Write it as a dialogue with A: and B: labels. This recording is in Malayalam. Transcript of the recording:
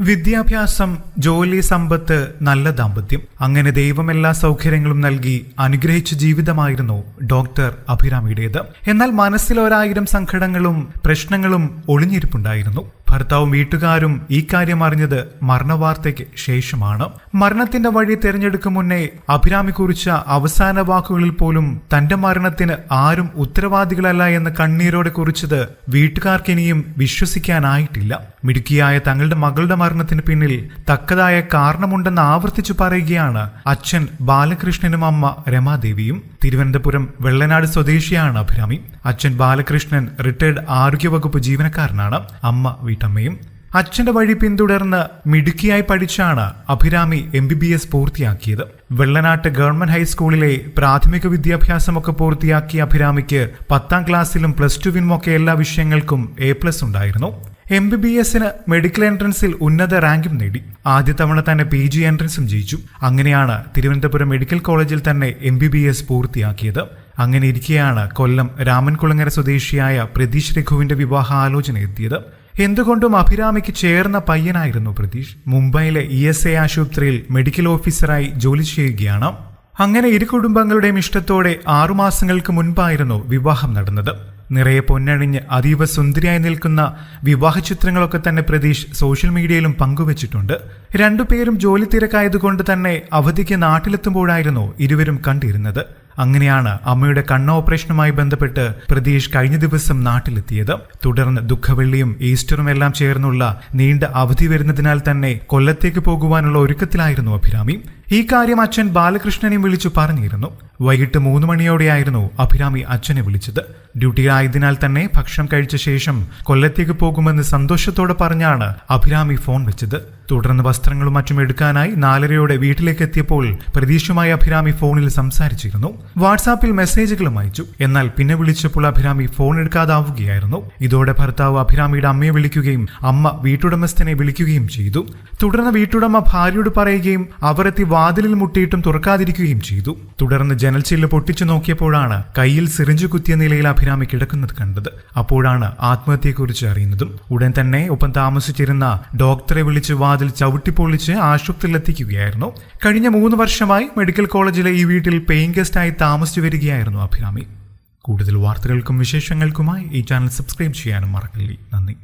A: വിദ്യാഭ്യാസം ജോലി സമ്പത്ത് നല്ല ദാമ്പത്യം. അങ്ങനെ ദൈവം എല്ലാ സൗകര്യങ്ങളും നൽകി അനുഗ്രഹിച്ച ജീവിതമായിരുന്നു ഡോക്ടർ അഭിരാമിയുടേത്. എന്നാൽ മനസ്സിൽ ഒരായിരം സങ്കടങ്ങളും പ്രശ്നങ്ങളും ഒളിഞ്ഞിരിപ്പുണ്ടായിരുന്നു. ഭർത്താവും വീട്ടുകാരും ഈ കാര്യം അറിഞ്ഞത് മരണവാർത്തയ്ക്ക് ശേഷമാണ്. മരണത്തിന്റെ വഴി തെരഞ്ഞെടുക്കും മുന്നേ അഭിരാമി കുറിച്ച അവസാന വാക്കുകളിൽ പോലും തന്റെ മരണത്തിന് ആരും ഉത്തരവാദികളല്ല എന്ന് കണ്ണീരോടെ കുറിച്ചത് വീട്ടുകാർക്കിനിയും വിശ്വസിക്കാനായിട്ടില്ല. മിടുക്കിയായ തങ്ങളുടെ മകളുടെ മരണത്തിന് പിന്നിൽ തക്കതായ കാരണമുണ്ടെന്ന് ആവർത്തിച്ചു പറയുകയാണ് അച്ഛൻ ബാലകൃഷ്ണനും അമ്മ രമാദേവിയും. തിരുവനന്തപുരം വെള്ളനാട് സ്വദേശിയാണ് അഭിരാമി. അച്ഛൻ ബാലകൃഷ്ണൻ റിട്ടയർഡ് ആരോഗ്യവകുപ്പ് ജീവനക്കാരനാണ്. അമ്മ വീട്ടമ്മയും. അച്ഛന്റെ വഴി പിന്തുടർന്ന് മിടുക്കിയായി പഠിച്ചാണ് Abhirami M B B S പൂർത്തിയാക്കിയത്. വെള്ളനാട്ട് ഗവൺമെന്റ് ഹൈസ്കൂളിലെ പ്രാഥമിക വിദ്യാഭ്യാസമൊക്കെ പൂർത്തിയാക്കിയ അഭിരാമിക്ക് പത്താം ക്ലാസ്സിലും പ്ലസ് ടുവിനുമൊക്കെ എല്ലാ വിഷയങ്ങൾക്കും എ പ്ലസ് ഉണ്ടായിരുന്നു. എം ബി ബി എസിന് മെഡിക്കൽ എൻട്രൻസിൽ ഉന്നത റാങ്കും നേടി. ആദ്യ തവണ തന്നെ പി ജി എൻട്രൻസും ജയിച്ചു. അങ്ങനെയാണ് തിരുവനന്തപുരം മെഡിക്കൽ കോളേജിൽ തന്നെ എം ബി ബി എസ് പൂർത്തിയാക്കിയത്. അങ്ങനെ ഇരിക്കെയാണ് കൊല്ലം രാമൻകുളങ്ങര സ്വദേശിയായ പ്രതീഷ് രഘുവിന്റെ വിവാഹ ആലോചന എത്തിയത്. എന്തുകൊണ്ടും അഭിരാമിക്ക് ചേർന്ന പയ്യനായിരുന്നു പ്രതീഷ്. മുംബൈയിലെ ഇ എസ് എ ആശുപത്രിയിൽ മെഡിക്കൽ ഓഫീസറായി ജോലി ചെയ്യുകയാണ്. അങ്ങനെ ഇരു കുടുംബങ്ങളുടെയും ഇഷ്ടത്തോടെ ആറുമാസങ്ങൾക്ക് മുൻപായിരുന്നു വിവാഹം നടന്നത്. നിറയെ പൊന്നണിഞ്ഞ് അതീവ സുന്ദരിയായി നിൽക്കുന്ന വിവാഹ ചിത്രങ്ങളൊക്കെ തന്നെ പ്രതീഷ് സോഷ്യൽ മീഡിയയിലും പങ്കുവച്ചിട്ടുണ്ട്. രണ്ടുപേരും ജോലി തിരക്കായതുകൊണ്ട് തന്നെ അവധിക്ക് നാട്ടിലെത്തുമ്പോഴായിരുന്നു ഇരുവരും കണ്ടിരുന്നത്. അങ്ങനെയാണ് അമ്മയുടെ കണ്ണ് ഓപ്പറേഷനുമായി ബന്ധപ്പെട്ട് പ്രതീഷ് കഴിഞ്ഞ ദിവസം നാട്ടിലെത്തിയത്. തുടർന്ന് ദുഃഖവെള്ളിയും ഈസ്റ്ററും എല്ലാം ചേർന്നുള്ള നീണ്ട അവധി വരുന്നതിനാൽ തന്നെ കൊല്ലത്തേക്ക് പോകുവാനുള്ള ഒരുക്കത്തിലായിരുന്നു അഭിരാമി. ഈ കാര്യം അച്ഛൻ ബാലകൃഷ്ണനെയും വിളിച്ചു പറഞ്ഞിരുന്നു. വൈകിട്ട് മൂന്ന് മണിയോടെയായിരുന്നു അഭിരാമി അച്ഛനെ വിളിച്ചത്. ഡ്യൂട്ടിയിലായതിനാൽ തന്നെ ഭക്ഷണം കഴിച്ച ശേഷം കൊല്ലത്തേക്ക് പോകുമെന്ന് സന്തോഷത്തോടെ പറഞ്ഞാണ് അഭിരാമി ഫോൺ വെച്ചത്. തുടർന്ന് വസ്ത്രങ്ങളും മറ്റും എടുക്കാനായി നാലരയോടെ വീട്ടിലേക്ക് എത്തിയപ്പോൾ പ്രതീക്ഷയുമായി അഭിരാമി ഫോണിൽ സംസാരിച്ചിരുന്നു. വാട്സാപ്പിൽ മെസ്സേജുകളും അയച്ചു. എന്നാൽ പിന്നെ വിളിച്ചപ്പോൾ അഭിരാമി ഫോൺ എടുക്കാതാവുകയായിരുന്നു. ഇതോടെ ഭർത്താവ് അഭിരാമിയുടെ അമ്മയെ വിളിക്കുകയും അമ്മ വീട്ടുടമസ്ഥനെ വിളിക്കുകയും ചെയ്തു. തുടർന്ന് വീട്ടുടമ ഭാര്യയോട് പറയുകയും അവരെത്തി വാതിലിൽ മുട്ടിയിട്ടും തുറക്കാതിരിക്കുകയും ചെയ്തു. തുടർന്ന് ജനൽച്ചില്ല് ചില്ല് പൊട്ടിച്ചു നോക്കിയപ്പോഴാണ് കയ്യിൽ സിറിഞ്ച് കുത്തിയ നിലയിൽ അഭിരാമി കിടക്കുന്നത് കണ്ടത്. അപ്പോഴാണ് ആത്മഹത്യയെക്കുറിച്ച് അറിയുന്നതും ഉടൻ തന്നെ ഒപ്പം താമസിച്ചിരുന്ന ഡോക്ടറെ വിളിച്ച് വാതിൽ ചവിട്ടിപ്പൊളിച്ച് ആശുപത്രിയിലെത്തിക്കുകയായിരുന്നു. കഴിഞ്ഞ മൂന്ന് വർഷമായി മെഡിക്കൽ കോളേജിലെ ഈ വീട്ടിൽ പെയിങ് ഗസ്റ്റായി താമസിച്ചു വരികയായിരുന്നു അഭിരാമി. കൂടുതൽ വാർത്തകൾക്കും വിശേഷങ്ങൾക്കുമായി ഈ ചാനൽ സബ്സ്ക്രൈബ് ചെയ്യാനും മറക്കല്ലേ. നന്ദി.